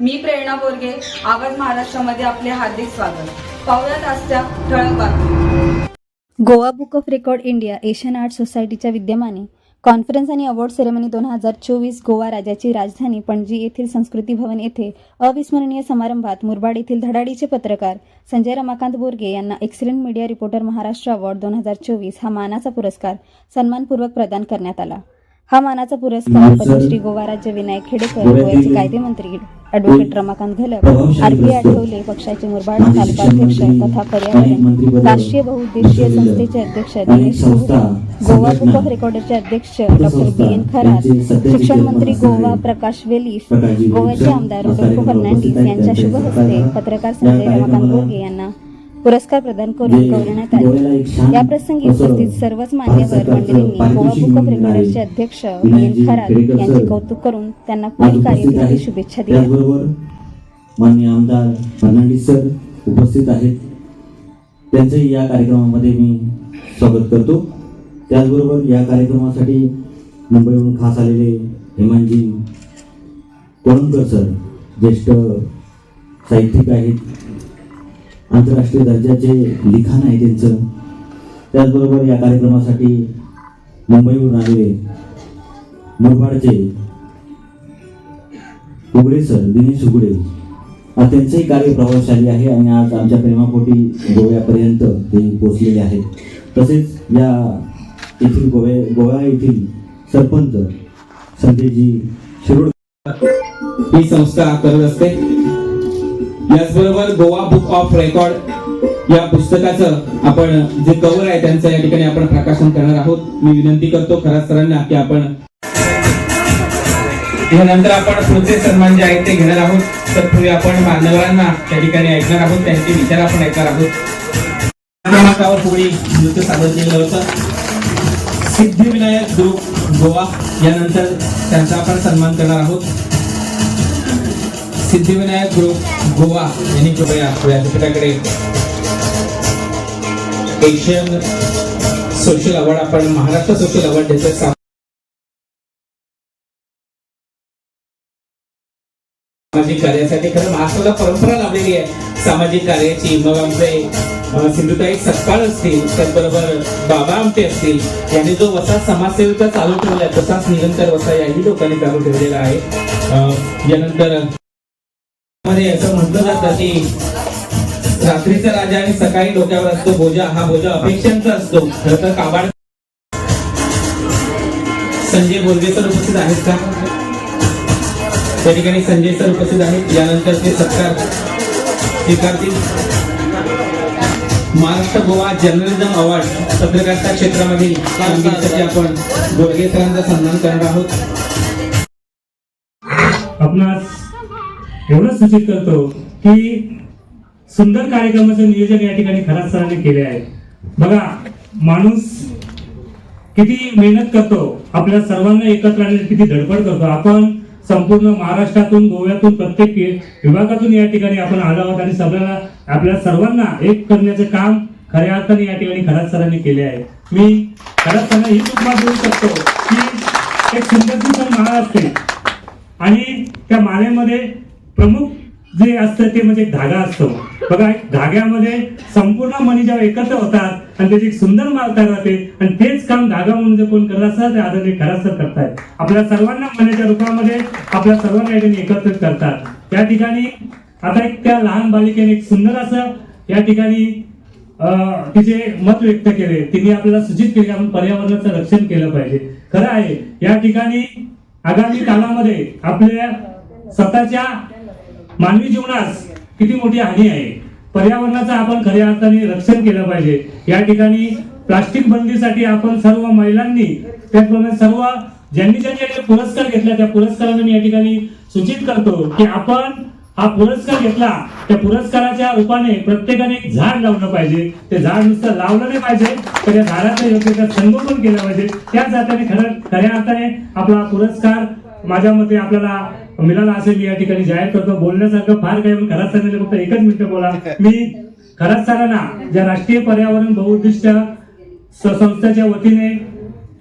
मी प्रेरणा बोरगे आवाज महाराष्ट्रामध्ये आपले हार्दिक स्वागत. पाहुयात आजच्या ठळक बातमी Goa book of record India Asian art सोसायटीच्या विद्यमाने कॉन्फरन्स आणि अवॉर्ड सेरेमनी दोन हजार चोवीस गोवा राज्याची राजधानी पणजी येथील संस्कृती भवन येथे अविस्मरणीय समारंभात मुरबाड येथील धडाडीचे पत्रकार संजय रमाकांत बोरगे यांना excellent media reporter Maharashtra award दोन हजार चोवीस हा मानाचा पुरस्कार सन्मानपूर्वक प्रदान करण्यात आला. हा मानाचा पुरस्कार पद्मश्री गोवा राज्य विनायक खेडेकर गोव्याचे कायदेमंत्री advocate Ramakant घलक R P Athawale पक्षाचे मुरबाड तालुकाध्यक्ष तथा पर्यावरण राष्ट्रीय बहुउद्देशीय संस्थेचे अध्यक्ष दिनेश गोवा बुक ऑफ रेकॉर्डचे अध्यक्ष डॉक्टर बी एन खरात शिक्षण मंत्री गोवा प्रकाश वेलीफ गोव्याचे आमदार रोडल्फो फर्नांडिस यांच्या शुभ हस्ते पत्रकार संजय रमाकांत बोरगे यांना पुरस्कार प्रदान करून गौरवण्यात आले. या प्रसंगी उपस्थित सर्वच मान्यवर मंडळींनी गोवा बुक ऑफ रेकॉर्डचे अध्यक्ष एन खरात यांचे कौतुक करून त्यांना पुढील कारकिर्दीसाठी शुभेच्छा दिल्या. माननीय आमदार फर्नांडिस सर उपस्थित आहेत. त्यांचंही या कार्यक्रमामध्ये मी स्वागत करतो. त्याचबरोबर या कार्यक्रमासाठी मुंबईहून खास आलेले हेमांजी कोळंबकर सर ज्येष्ठ साहित्यिक आहेत. आंतरराष्ट्रीय दर्जाचे लिखाण आहे त्यांचं. त्याचबरोबर या कार्यक्रमासाठी मुंबईहून आलेले मुरबाडचे उघडे सर दिनेश उघडे त्यांचंही कार्य प्रभावशाली आहे आणि आज आमच्या प्रेमापोटी गोव्यापर्यंत ते पोचलेले आहेत. तसेच या येथील गोव्या गोवा येथील सरपंच संजयजी शिरोड ही संस्था करत असते. याचबरोबर गोवा बुक ऑफ रेकॉर्ड या पुस्तकाचं आपण जे कव्हर आहे त्यांचं या ठिकाणी आपण प्रकाशन करणार आहोत. मी विनंती करतो खरा सरांना की आपण यानंतर आपण पुढचे सन्मान जे आहेत ते घेणार आहोत. तर तत्पूर्वी आपण मान्यवरांना त्या ठिकाणी ऐकणार आहोत त्यांचे विचार आपण ऐकणार आहोत. क्रमांकावर पुढे नृत्य सादर केलं होतं. सिद्धिविनायक ग्रुप गोवा. यानंतर त्यांचा आपण सन्मान करणार आहोत. सिद्धिविनायक ग्रुप गोवा. यांनी कृपया व्यासपीठाकडे एशियन सोशल अवॉर्ड आपण महाराष्ट्र सोशल अवॉर्ड द्यायचं सामाजिक कार्यासाठी खरं महाराष्ट्राला परंपरा लाभलेली आहे. सामाजिक कार्याची मग आमचे सिंधुताई सत्काळ असतील त्याचबरोबर बाबा आमटे असतील यांनी जो वसा समाजसेवेचा चालू ठेवला आहे तसाच निरंतर वसा याही लोकांनी चालू ठेवलेला आहे. यानंतर मध्ये असं म्हटलं जातं की रात्रीचा राजा आणि सकाळी डोक्यावर असतो बोजा हा बोजा अपेक्षांचा असतो. खरं तर काबाड संजय बोलगे उपस्थित आहेत का? त्या ठिकाणी संजय सर उपस्थित आहेत. यानंतर ते सत्कार स्वीकारतील. महाराष्ट्र गोवा जर्नलिझम अवॉर्ड पत्रकारिता क्षेत्रामधील कामगिरीसाठी आपण बोलगे सरांचा सन्मान करणार आहोत. आपणास एवढंच सूचित करतो की सुंदर कार्यक्रमाचं नियोजन या ठिकाणी खरात सरांनी केले आहे. बघा माणूस किती मेहनत करतो आपल्या सर्वांना एकत्र आणण्यात किती धडपड करतो. आपण संपूर्ण महाराष्ट्रातून गोव्यातून प्रत्येक विभागातून या ठिकाणी आपण आलो आहोत आणि सगळ्याला आपल्या सर्वांना एक करण्याचं काम खऱ्या अर्थाने या ठिकाणी खरात सरांनी केले आहे. मी खरात सरांना ही सुद्धा देऊ शकतो की एक सुंदर पण माळा असते आणि त्या माळेमध्ये प्रमुख जे असतं ते म्हणजे धागा असतो. बघा धाग्यामध्ये संपूर्ण मणी जेव्हा एकत्र होतात आणि त्याची सुंदर माल तयार होते आणि तेच काम धागा म्हणून जे कोण करत असतात ते आदरणीय खरासर करतायत. आपल्या सर्वांना मनाच्या रूपामध्ये आपल्या सर्वांना ठिकाणी एकत्रित करतात. त्या ठिकाणी आता एक त्या लहान बालिकेने एक सुंदर असं या ठिकाणी अं, तिचे मत व्यक्त केले. तिने आपल्याला सूचित केले आपण पर्यावरणाचं रक्षण केलं पाहिजे. खरं आहे या ठिकाणी आगामी काळामध्ये आपल्या स्वतःच्या मानवी जीवनास किती मोठी हानी आहे? पर्यावरणाचं आपण खऱ्या अर्थाने रक्षण केलं पाहिजे. या ठिकाणी प्लास्टिक बंदीसाठी आपण सर्व महिलांनी त्याचप्रमाणे सर्व ज्यांनी ज्यांनी पुरस्कार घेतला त्या पुरस्कारांना मी या ठिकाणी सूचित करतो की आपण हा पुरस्कार घेतला त्या पुरस्काराच्या रूपाने प्रत्येकाने एक झाड लावलं पाहिजे. ते झाड नुसतं लावलं नाही पाहिजे तर त्या झाडाचं योग्य संगोपन केलं पाहिजे. त्याच जाताने खरं खऱ्या अर्थाने आपला पुरस्कार माझ्या मते आपल्याला मिळाला असेल या ठिकाणी जाहीर करतो. बोलण्यासारखं फार काही खरात सरांनी फक्त एकच मिनिट बोला. मी खराच सरांना ज्या राष्ट्रीय पर्यावरण बहुउद्दिष्ट संस्थेच्या वतीने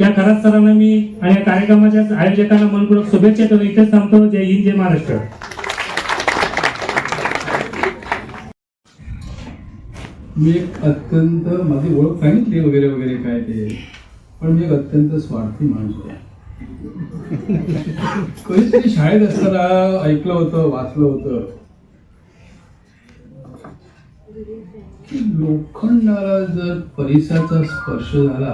या खराच सरांना मी आणि या कार्यक्रमाच्या आयोजकांना मनपूर्वक शुभेच्छा देऊन इथेच थांबतो. जय हिंद जय महाराष्ट्र. मी एक अत्यंत माझी ओळख सांगितली वगैरे वगैरे काय ते. पण मी एक अत्यंत स्वार्थी माणूस आहे. कधीतरी शाळेत असताना ऐकलं होतं वाचलं होतं. की लोखंडाला जर परिसाचा स्पर्श झाला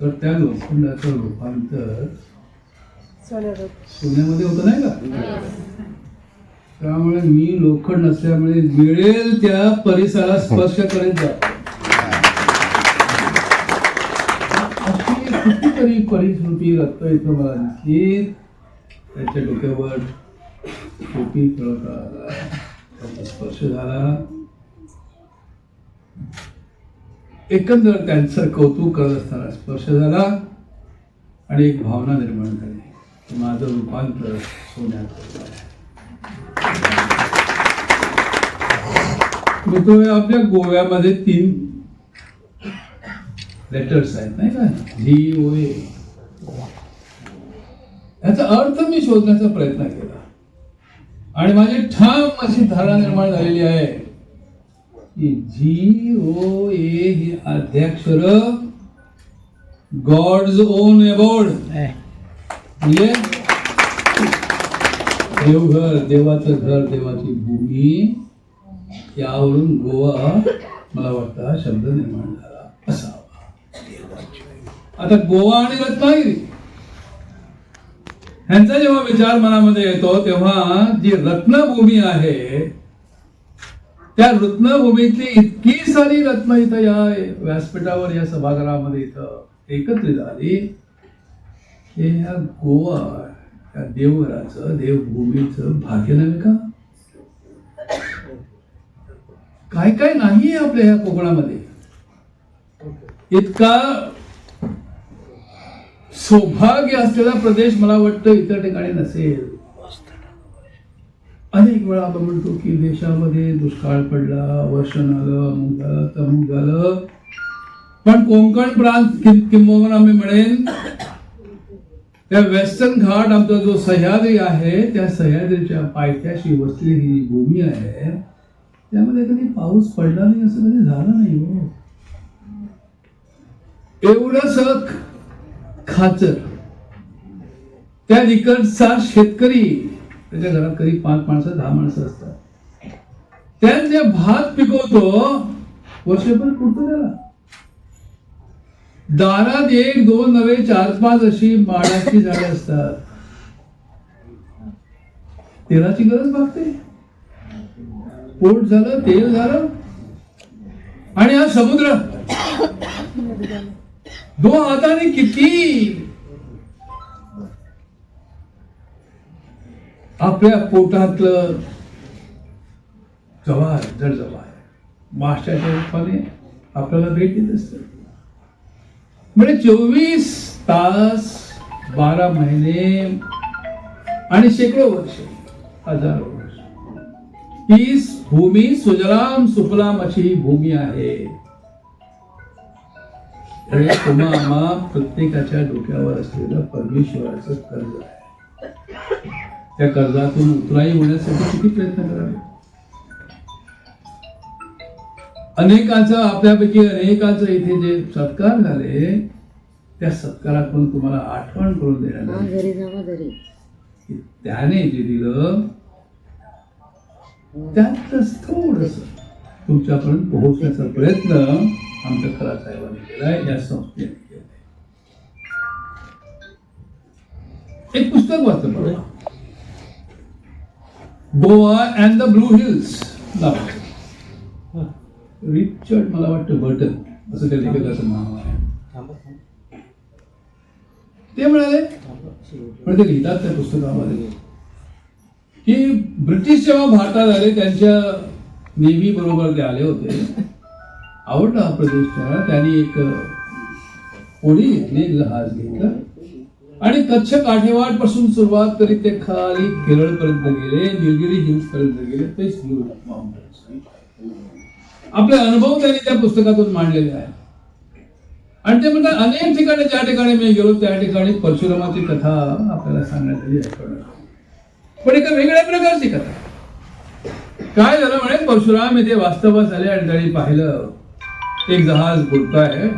तर त्या लोखंडाचं रूपांतर सोन्यामध्ये होतं नाही का? त्यामुळे मी लोखंड नसल्यामुळे मिळेल त्या परिसराला स्पर्श करीत तरी कितीतरी परिस्मृती रक्त इथं मला दिसली. त्याच्या डोक्यावर टोपी कळत स्पर्श झाला. एकंदर त्यांचं कौतुक करत असताना स्पर्श झाला आणि एक भावना निर्माण झाली. की माझं रूपांतर सोन्यात होत आपल्या गोव्यामध्ये तीन लेटर्स आहेत नाही का? जी ओ ए याचा अर्थ मी शोधण्याचा प्रयत्न केला. आणि माझी ठाम अशी धारणा निर्माण झालेली आहे की जी ओ ए ही अध्याक्षर गॉड्स ओन अबोर्ड म्हणजे देवघर देवाचं घर देवाची भूमी यावरून गोवा मला वाटतं हा शब्द निर्माण झाला. आता गोवा आणि रत्नागिरी. ह्यांचा जेव्हा विचार मनामध्ये येतो तेव्हा जी रत्नभूमी आहे त्या रत्नभूमीतली इतकी सारी रत्न इथं या व्यासपीठावर या सभागृहामध्ये इथं एकत्रित आली हे ह्या गोवा या देवघराचं देवभूमीचं भाग्य नव्हे का? काय काय नाही आपल्या ह्या कोकणामध्ये. इतका सौभाग्य असलेला प्रदेश मला वाटतं इतर ठिकाणी नसेल. अनेक वेळा आपण म्हणतो की देशामध्ये दुष्काळ पडला वर्षण आलं अमुक झालं तमुक झालं. पण कोकण प्रांत किंबहुना आम्ही म्हणेन त्या वेस्टर्न घाट आमचा जो सह्याद्री आहे त्या सह्याद्रीच्या पायथ्याशी वसलेली ही भूमी आहे त्यामध्ये कधी पाऊस पडला नाही असं कधी झालं नाही हो. सख खाचर त्या तिकडचा शेतकरी त्याच्या घरात कधी पाच माणसं दहा माणसं असतात. त्यात जे भात पिकवतो वर्षभर पुरतो त्याला. दारात एक दोन नवे चार पाच अशी माडाची झाडे असतात. तेलाची गरज भागते. पोट झालं तेल झालं. आणि हा समुद्र. दोन हाताने किती? आपल्या पोटातलं जवार जड जवार. माशाच्या रूपाने आपल्याला भेट देत असत. म्हणजे चोवीस तास बारा महिने आणि शेकडो वर्ष हजारो वर्ष. ही भूमी सुजलाम सुफलाम अशी भूमी आहे. हे आम्हा प्रत्येकाच्या डोक्यावर असलेलं परमेश्वराचं कर्ज आहे. त्या कर्जातून उतराई होण्यासाठी किती प्रयत्न करावे? अनेकांचं आपल्यापैकी अनेकांचं इथे जे सत्कार झाले त्या सत्कारातून तुम्हाला आठवण करून देण्यात त्याने जे दिलं त्यातच थोडस तुमच्यापर्यंत पोहोचण्याचा प्रयत्न आमच्या खरा साहेबांनी केलाय या संस्थेने एक पुस्तक वाचलं मला Goa and the blue hills Richard मला वाटतं बर्टन असं त्या लेखकाचं नाव आहे. ते म्हणाले पण ते लिहितात त्या पुस्तकामध्ये. की ब्रिटिश जेव्हा भारतात आले त्यांच्या नेव्ही बरोबर ते आले होते. आवडला हा प्रदेश त्याला त्यांनी एक कोणी घेतली एक जहाज घेतलं. आणि कच्छ काठेवाडपासून सुरुवात करीत ते खाली केरळ पर्यंत गेले निलगिरी हिल्स पर्यंत गेले ते आपले अनुभव त्यांनी त्या पुस्तकातून मांडलेले आहे आणि ते म्हणतात अनेक ठिकाणी ज्या ठिकाणी मी गेलो त्या ठिकाणी परशुरामाची कथा आपल्याला सांगण्यात आली पण एका वेगळ्या प्रकारची कथा. काय झालं म्हणे? परशुराम इथे वास्तवास आले आणि त्यांनी पाहिलं एक जहाज बुडतोय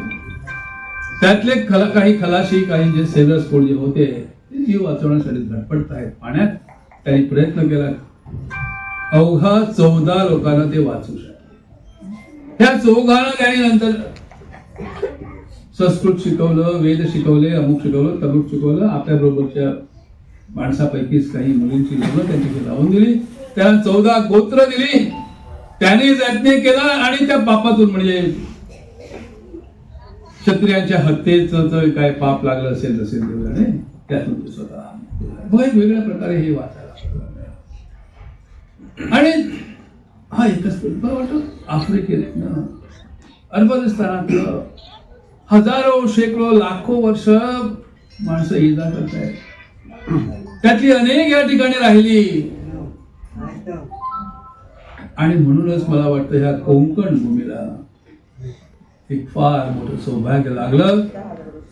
त्यातले खला काही खलाशी काही जे सेलर्स कोण जे होते ते जीव वाचवण्यासाठी धडपडत आहेत पाण्यात त्यांनी प्रयत्न केला. अवघा चौदा लोकांना ते वाचू शकले. त्या चौघांना त्यांनी नंतर संस्कृत शिकवलं वेद शिकवले अमुक शिकवलं तमुक शिकवलं. आपल्या बरोबरच्या माणसापैकीच काही मुलींची लग्न त्यांची लावून दिली. त्याला चौदा गोत्र दिली. त्याने यज्ञ केला आणि त्या पापातून म्हणजे क्षत्रियांच्या हत्येचं जर काय पाप लागलं असेल असेल देवळाने त्यातून तो स्वतः वेगवेगळ्या वेगळ्या प्रकारे हे वाचायला आणि हा एकच मला वाटतं आफ्रिकेतनं अफगाणिस्तानातलं हजारो शेकडो लाखो वर्ष माणसं इजा करत आहेत त्यातली अनेक या ठिकाणी राहिली. आणि म्हणूनच मला वाटतं ह्या कोंकण भूमीला एक फार मोठं सौभाग्य लागलं.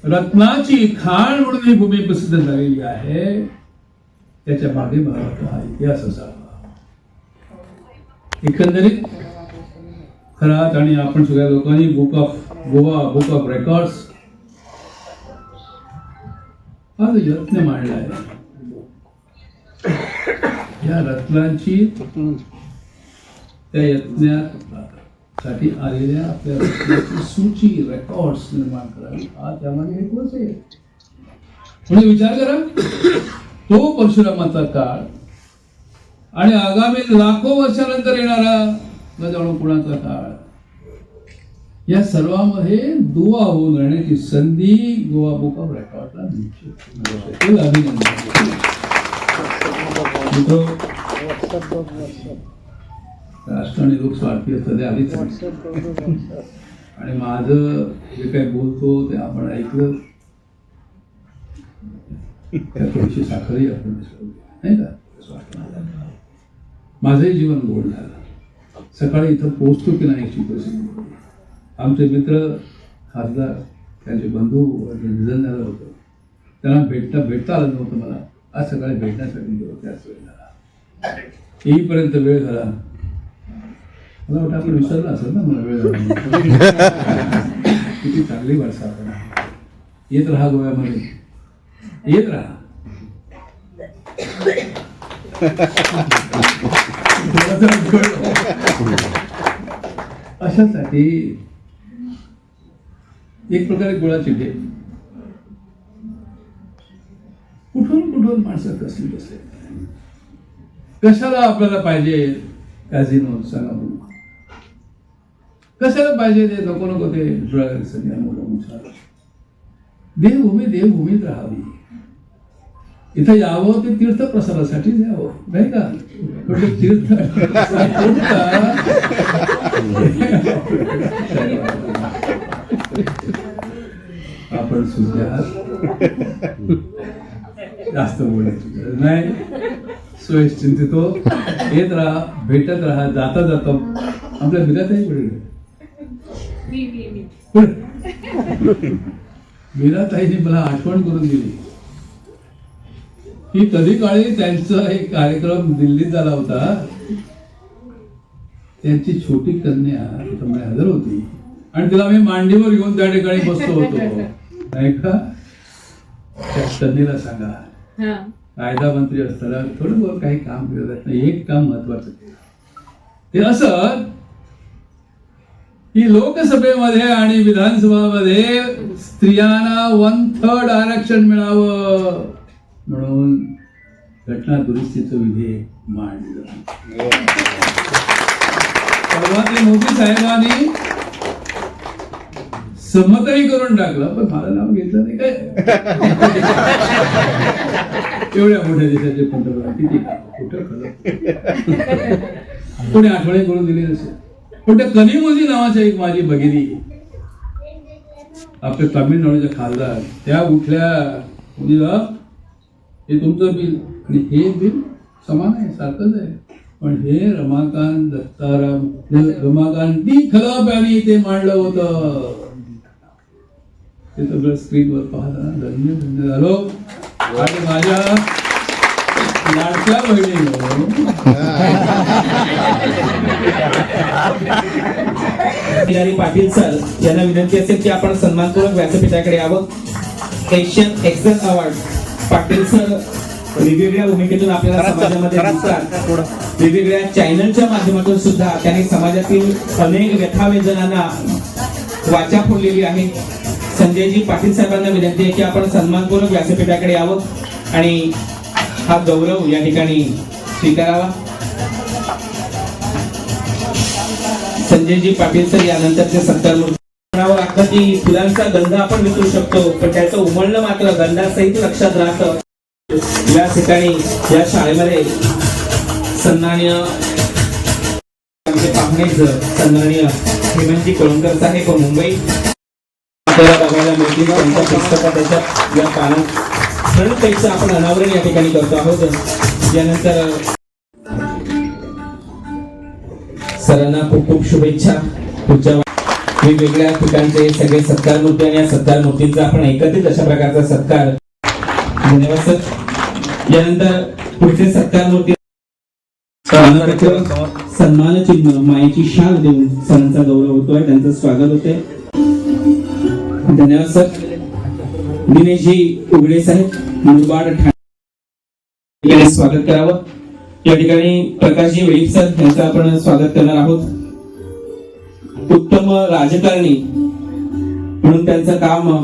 रत्नाची खाण म्हणून ही भूमी प्रसिद्ध झालेली आहे. त्याच्यामागे मला वाटतं हा इतिहास असावा. एकंदरीत खरात आणि आपण सगळ्या लोकांनी book of Goa book of records हा जो यत्न मांडला आहे. या रत्नांची त्या यत्नात साठी आलेल्या आपल्या सूची रेकॉर्ड्स निर्माण करावी हा त्यामागे हेतूच आहे. म्हणजे विचार करा. तो परशुरामाचा काळ आणि आगामी लाखो वर्षानंतर येणारा न जाणू कुणाचा काळ. या सर्वांमध्ये दुवा होऊन राहण्याची संधी गोवा बुक ऑफ रेकॉर्डला अभिनंदन. राष्ट्र आणि लोक स्वार्थी असतात ते आधीच आणि माझं जे काय बोलतो ते आपण ऐकलं त्या थोडीशी साखरही आपण नाही का? माझंही जीवन गोड झालं. सकाळी इथं पोहोचतो की नाही याची परिस्थिती? आमचे मित्र खासदार त्यांचे बंधू निधन झालं होतं. त्यांना भेटता भेटता आलं नव्हतं मला. आज सकाळी भेटण्यासाठी गेलो त्याच वेळेला. येईपर्यंत वेळ झाला. मला वाटतं आपण विसरलं असेल ना मला वेळ किती चांगली वर्षा आपण येत राहा गोव्यामध्ये. येत राहा. अशासाठी एक प्रकारे गुळाची ढेप कुठून कुठून माणसं कसली बसले कशाला आपल्याला पाहिजे? कॅझिनो सांगा कशाला पाहिजे ते नको नको ते ड्रग्स. देवभूमी देवभूमीत राहावी इथं यावं ते तीर्थ प्रसारासाठीच यावं नाही का तीर्थ आपण सुद्धा जास्त बोलायची नाही सोयीस चिंतित हो येत राहा भेटत राहा जाता जाता आपल्या बिराताही पुढे पुढे मीराताईने मला आठवण करून दिली. की कधी काळी त्यांचा एक कार्यक्रम दिल्लीत झाला होता. त्यांची छोटी कन्या त्याच्यामुळे हजर होती. आणि तिला मी मांडीवर घेऊन त्या ठिकाणी बसतो होतो. नाही का? त्या कन्येला सांगा. कायदा मंत्री असताना थोडं बहुत काही काम करत नाही. एक काम महत्वाचं ते असं की लोकसभेमध्ये आणि विधानसभामध्ये स्त्रियांना वन थर्ड आरक्षण मिळावं म्हणून घटना दुरुस्तीचं विधेयक मांडलं तेव्हा ते मोदी साहेबांनी सहमतही करून टाकलं पण मला नाव घेतलं नाही काय एवढ्या मोठ्या देशाचे पंतप्रधान किती कुठं खरं कोणी आठवणी करून दिली नसेल पण त्या कनिमोजी नावाच्या एक माझी भगिनी. आपल्या तामिळनाडूच्या खासदार. त्या उठल्या मुलीला हे तुमचं बिल. आणि हे बिल समान आहे सारखंच आहे. पण हे रमाकांत दत्ताराम रमाकांती खराब यांनी ते मांडलं होतं. ते सगळं स्क्रीनवर पाहताना धन्य धन्य झालो. आणि माझ्या लाडक्या बहिणीनं. पाटील सर यांना विनंती असेल की आपण सन्मानपूर्वक व्यासपीठाकडे यावं. Asian excel award Patil sir वेगवेगळ्या भूमिकेतून आपल्याला समाजामध्ये दिसतात. वेगवेगळ्या चॅनलच्या माध्यमातून सुद्धा त्यांनी समाजातील अनेक व्यथावेदनांना वाचा फोडलेली आहे. संजयजी पाटील साहेबांना विनंती आहे की आपण सन्मानपूर्वक व्यासपीठाकडे यावं. आणि हा गौरव या ठिकाणी स्वीकारावा. संजयजी पाटील सर यानंतरचे सत्कार म्हणावं लागतं की फुलांचा गंध आपण विसरू शकतो पण त्याचं उमळणं मात्र गंधासहित लक्षात राहतं. या ठिकाणी या शाळेमध्ये सन्मान्य पाहुणे पाहुणेच हेमंतजी कोळंकर साहेब मुंबई. बघायला मिळतील त्यांच्या पुस्तकात त्याच्या या पानात फ्रंट आपण अनावरण या ठिकाणी करतो आहोत. यानंतर सरांना खूप खूप शुभेच्छा. तुमच्या वेगवेगळ्या ठिकाणचे सगळे सत्कार मूर्ती आणि या सत्कार मूर्तींचा आपण एकत्रित अशा प्रकारचा सत्कार. धन्यवाद सर. यानंतर पुढचे सत्कार मूर्ती. सन्मान चिन्ह मायेची शाल देऊन सणांचा गौरव होतोय त्यांचं स्वागत होते धन्यवाद सर. दिनेशजी उघडे साहेब मुरबाड ठाणे. स्वागत करावं. या ठिकाणी प्रकाशजी वेळीप सर यांचं आपण स्वागत करणार आहोत. उत्तम राजकारणी म्हणून त्यांचं काम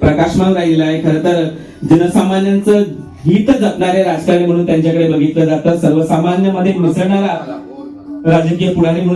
प्रकाशमान राहिलेलं आहे. खर तर जनसामान्यांचं हित जपणारे राजकारणी म्हणून त्यांच्याकडे बघितलं जातं. सर्वसामान्यमध्ये मिसळणारा राजकीय पुढारी म्हणून